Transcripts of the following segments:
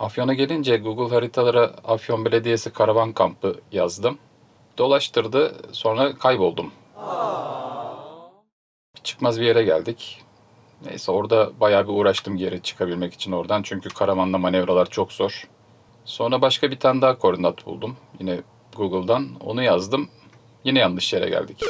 Afyon'a gelince Google haritalara Afyon Belediyesi karavan kampı yazdım. Dolaştırdı, sonra kayboldum. Çıkmaz bir yere geldik. Neyse orada bayağı bir uğraştım geri çıkabilmek için oradan. Çünkü karavanla manevralar çok zor. Sonra başka bir tane daha koordinat buldum. Yine Google'dan. Onu yazdım. Yine yanlış yere geldik.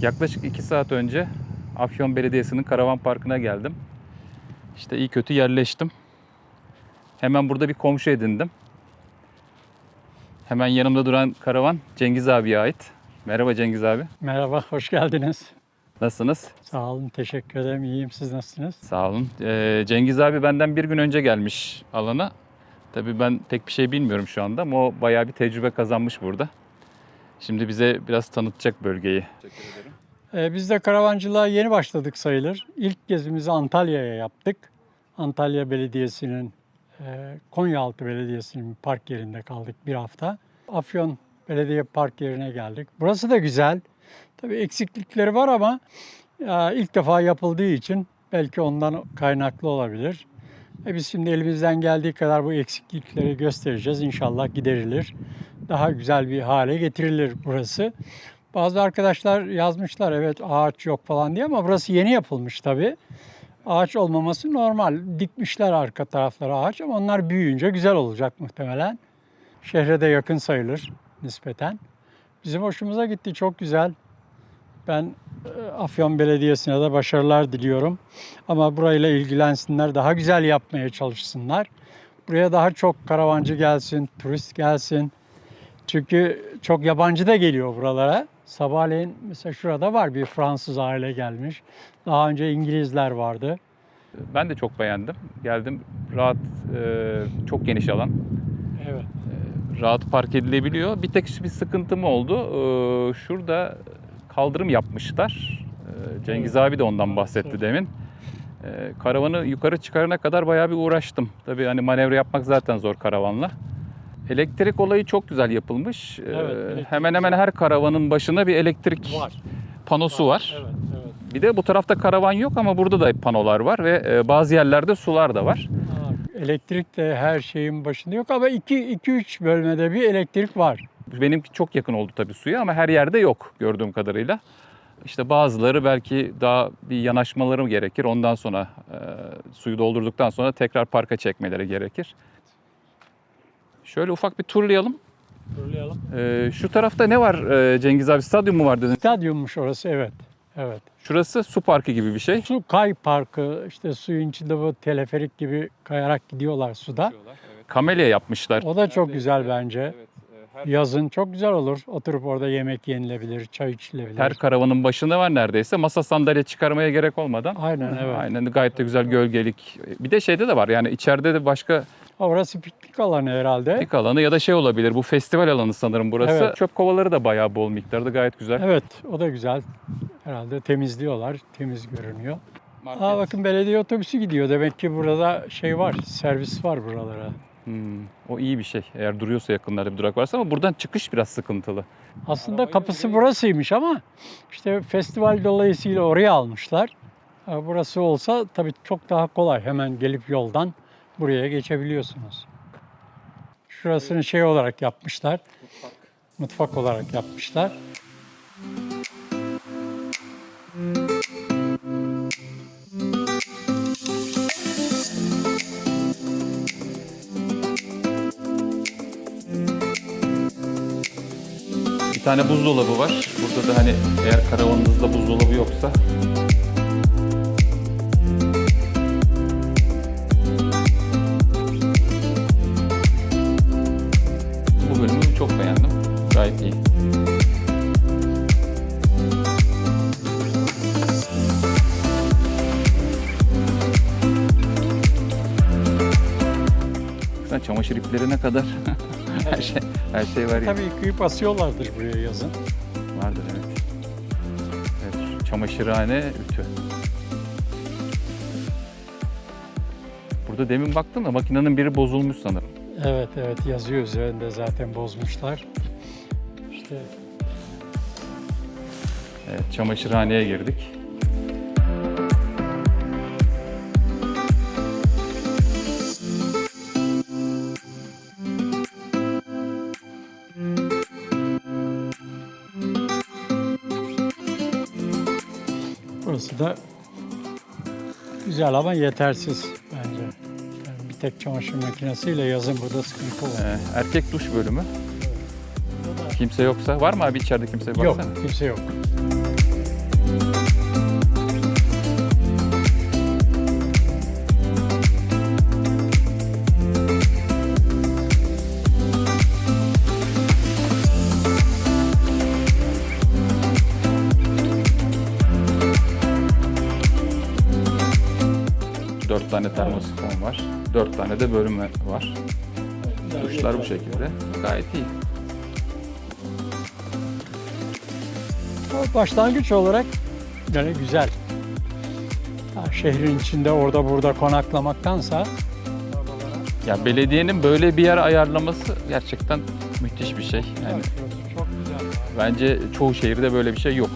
Yaklaşık 2 saat önce Afyon Belediyesi'nin karavan parkına geldim. İşte iyi kötü yerleştim. Hemen burada bir komşu edindim. Hemen yanımda duran karavan Cengiz abiye ait. Merhaba Cengiz abi. Merhaba, hoş geldiniz. Nasılsınız? Sağ olun, teşekkür ederim. İyiyim, siz nasılsınız? Sağ olun. Ee, Cengiz abi benden bir gün önce gelmiş alana. Tabii ben pek bir şey bilmiyorum şu anda ama o bayağı bir tecrübe kazanmış burada. Şimdi bize biraz tanıtacak bölgeyi. Ee, biz de karavancılığa yeni başladık sayılır. İlk gezimizi Antalya'ya yaptık. Antalya Belediyesi'nin, e, Konyaaltı Belediyesi'nin park yerinde kaldık bir hafta. Afyon Belediye Park yerine geldik. Burası da güzel. Tabii eksiklikleri var ama ya, ilk defa yapıldığı için belki ondan kaynaklı olabilir. E biz şimdi elimizden geldiği kadar bu eksiklikleri göstereceğiz. İnşallah giderilir. Daha güzel bir hale getirilir burası. Bazı arkadaşlar yazmışlar evet ağaç yok falan diye ama burası yeni yapılmış tabii. Ağaç olmaması normal. Dikmişler arka taraflara ağaç ama onlar büyüyünce güzel olacak muhtemelen. Şehre de yakın sayılır nispeten. Bizim hoşumuza gitti çok güzel. Ben e, Afyon Belediyesi'ne de başarılar diliyorum. Ama burayla ilgilensinler, daha güzel yapmaya çalışsınlar. Buraya daha çok karavancı gelsin, turist gelsin. Çünkü çok yabancı da geliyor buralara. Sabahleyin mesela şurada var bir Fransız aile gelmiş. Daha önce İngilizler vardı. Ben de çok beğendim. Geldim rahat, e, çok geniş alan. Evet. rahat park edilebiliyor. Bir tek bir sıkıntım oldu. Ee, şurada kaldırım yapmışlar. Cengiz abi de ondan bahsetti Evet. demin. Ee, karavanı yukarı çıkarana kadar bayağı bir uğraştım. Tabii hani manevra yapmak zaten zor karavanla. Elektrik olayı çok güzel yapılmış. Ee, Evet, hemen hemen her karavanın başına bir elektrik Var. panosu var. Evet, evet. Bir de bu tarafta karavan yok ama burada da panolar var ve e, bazı yerlerde sular da var. Elektrik de her şeyin başında yok ama 2-3 bölmede bir elektrik var. Benimki çok yakın oldu tabii suya ama her yerde yok gördüğüm kadarıyla. İşte bazıları belki daha bir yanaşmaları gerekir. Ondan sonra e, suyu doldurduktan sonra tekrar parka çekmeleri gerekir. Şöyle ufak bir turlayalım. Turlayalım. E, şu tarafta ne var e, Cengiz abi? Stadyum mu var dedin? Stadyummuş orası evet. Evet. Şurası su parkı gibi bir şey. Su kay parkı işte suyun içinde bu teleferik gibi kayarak gidiyorlar suda. Kamelya yapmışlar. O da çok güzel bence. Yazın çok güzel olur. Oturup orada yemek yenilebilir, çay içilebilir. Her karavanın başında var neredeyse. Masa sandalye çıkarmaya gerek olmadan. Aynen evet. Aynen gayet de güzel gölgelik. Bir de şeyde de var yani içeride de başka Orası piknik alanı herhalde. piknik alanı ya da şey olabilir. Bu festival alanı sanırım burası. Evet. Çöp kovaları da bayağı bol miktarda gayet güzel. Evet o da güzel. Herhalde temizliyorlar. Temiz görünüyor. Aa bakın belediye otobüsü gidiyor. Demek ki burada şey var, servis var buralara. Hmm, o iyi bir şey. Eğer duruyorsa yakınlarda bir durak varsa ama buradan çıkış biraz sıkıntılı. Aslında kapısı burasıymış ama işte festival dolayısıyla oraya almışlar. Ha, Burası olsa tabii çok daha kolay. Hemen gelip yoldan buraya geçebiliyorsunuz. Şurasını şey olarak yapmışlar. Mutfak olarak yapmışlar. Bir tane buzdolabı var. Burada da hani eğer karavanınızda buzdolabı yoksa Sen çamaşır iplerine kadar her şey her şey var ya. Tabii yıkayıp asıyorlardır buraya yazın. Vardır evet. Evet, çamaşırhane, ütü. Burada demin baktım da makinenin biri bozulmuş sanırım. Evet evet yazıyor üzerinde zaten bozmuşlar. İşte Evet, çamaşırhaneye girdik. Da güzel ama yetersiz bence. Yani bir tek çamaşır makinesiyle yazın burada sıkıntı olur. Ee, erkek duş bölümü. Kimse yoksa. Var mı abi içeride kimse? Baksana. Yok, kimse yok. Tane termosifon var. Dört tane de bölüm var. Duşlar bu şekilde. Gayet iyi. Başlangıç olarak yani güzel. Ha, şehrin içinde orada burada konaklamaktansa Ya belediyenin böyle bir yer ayarlaması gerçekten müthiş bir şey. Yani çok güzel. Bence çoğu şehirde böyle bir şey yok.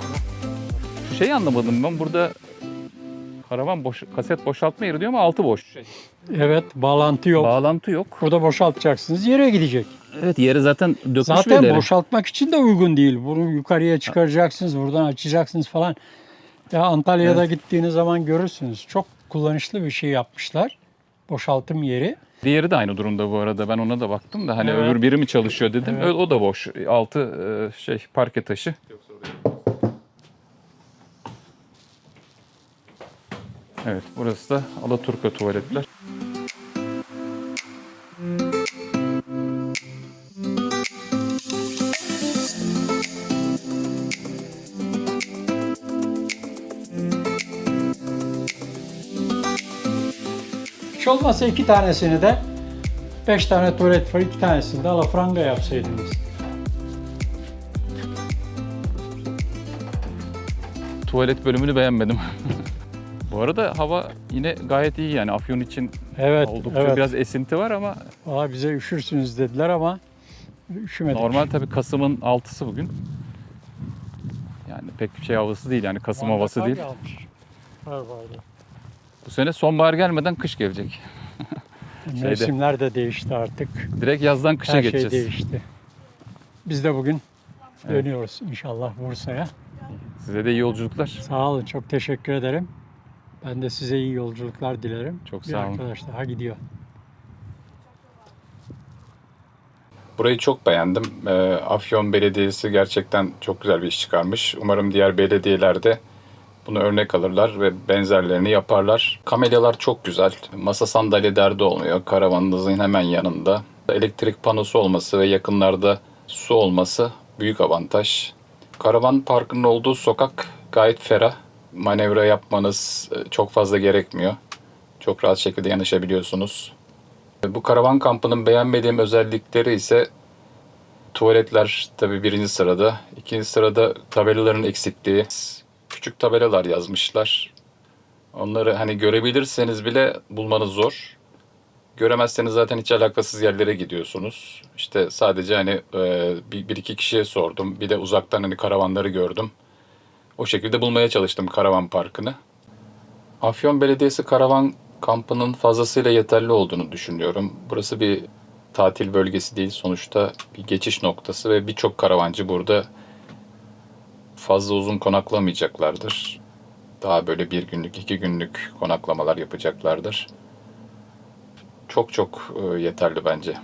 Şu şeyi anlamadım ben burada karavan boş, kaset boşaltma yeri diyor ama altı boş. Evet, bağlantı yok. Bağlantı yok. Burada boşaltacaksınız, yere gidecek. Evet yeri zaten dökmüş Zaten birileri. boşaltmak için de uygun değil. Bunu yukarıya çıkaracaksınız, buradan açacaksınız falan. Ya Antalya'da gittiğiniz zaman görürsünüz. Çok kullanışlı bir şey yapmışlar. Boşaltım yeri. Diğeri de aynı durumda bu arada. Ben ona da baktım da hani Evet. öbür biri mi çalışıyor dedim. Evet. O, da boş. Altı e, şey parke taşı. Evet burası da Alaturka tuvaletler. Hiç olmazsa iki tanesini de beş tane tuvalet var, iki tanesini de alafranga yapsaydınız. Tuvalet bölümünü beğenmedim. bu arada hava yine gayet iyi yani Afyon için Evet, oldukça evet. biraz esinti var ama Valla bize üşürsünüz dediler ama üşümedik. Normal tabii Kasım'ın 6'sı bugün. Yani pek bir şey havası değil yani Kasım havası değil. vardı. Bu sene sonbahar gelmeden kış gelecek. Şeyde, Mevsimler de değişti artık. direkt yazdan kışa Her geçeceğiz. şey değişti. Biz de bugün Evet. dönüyoruz inşallah Bursa'ya. Size de iyi yolculuklar. Sağ olun, çok teşekkür ederim. Ben de size iyi yolculuklar dilerim. Çok Bir sağ olun. arkadaş daha gidiyor. Burayı çok beğendim. Ee, Afyon Belediyesi gerçekten çok güzel bir iş çıkarmış. Umarım diğer belediyelerde bunu örnek alırlar ve benzerlerini yaparlar. Kamelyalar çok güzel. Masa sandalye derdi olmuyor. Karavanınızın hemen yanında. Elektrik panosu olması ve yakınlarda su olması büyük avantaj. Karavan parkının olduğu sokak gayet ferah. Manevra yapmanız e, çok fazla gerekmiyor. Çok rahat şekilde yanaşabiliyorsunuz. Bu karavan kampının beğenmediğim özellikleri ise tuvaletler tabii birinci sırada. İkinci sırada tabelaların eksikliği. Küçük tabelalar yazmışlar. Onları hani görebilirseniz bile bulmanız zor. Göremezseniz zaten hiç alakasız yerlere gidiyorsunuz. İşte sadece hani e, bir, bir iki kişiye sordum. Bir de uzaktan hani karavanları gördüm. O şekilde bulmaya çalıştım karavan parkını. Afyon Belediyesi karavan kampının fazlasıyla yeterli olduğunu düşünüyorum. Burası bir tatil bölgesi değil. Sonuçta bir geçiş noktası ve birçok karavancı burada fazla uzun konaklamayacaklardır. Daha böyle bir günlük, iki günlük konaklamalar yapacaklardır. Çok çok e, yeterli bence.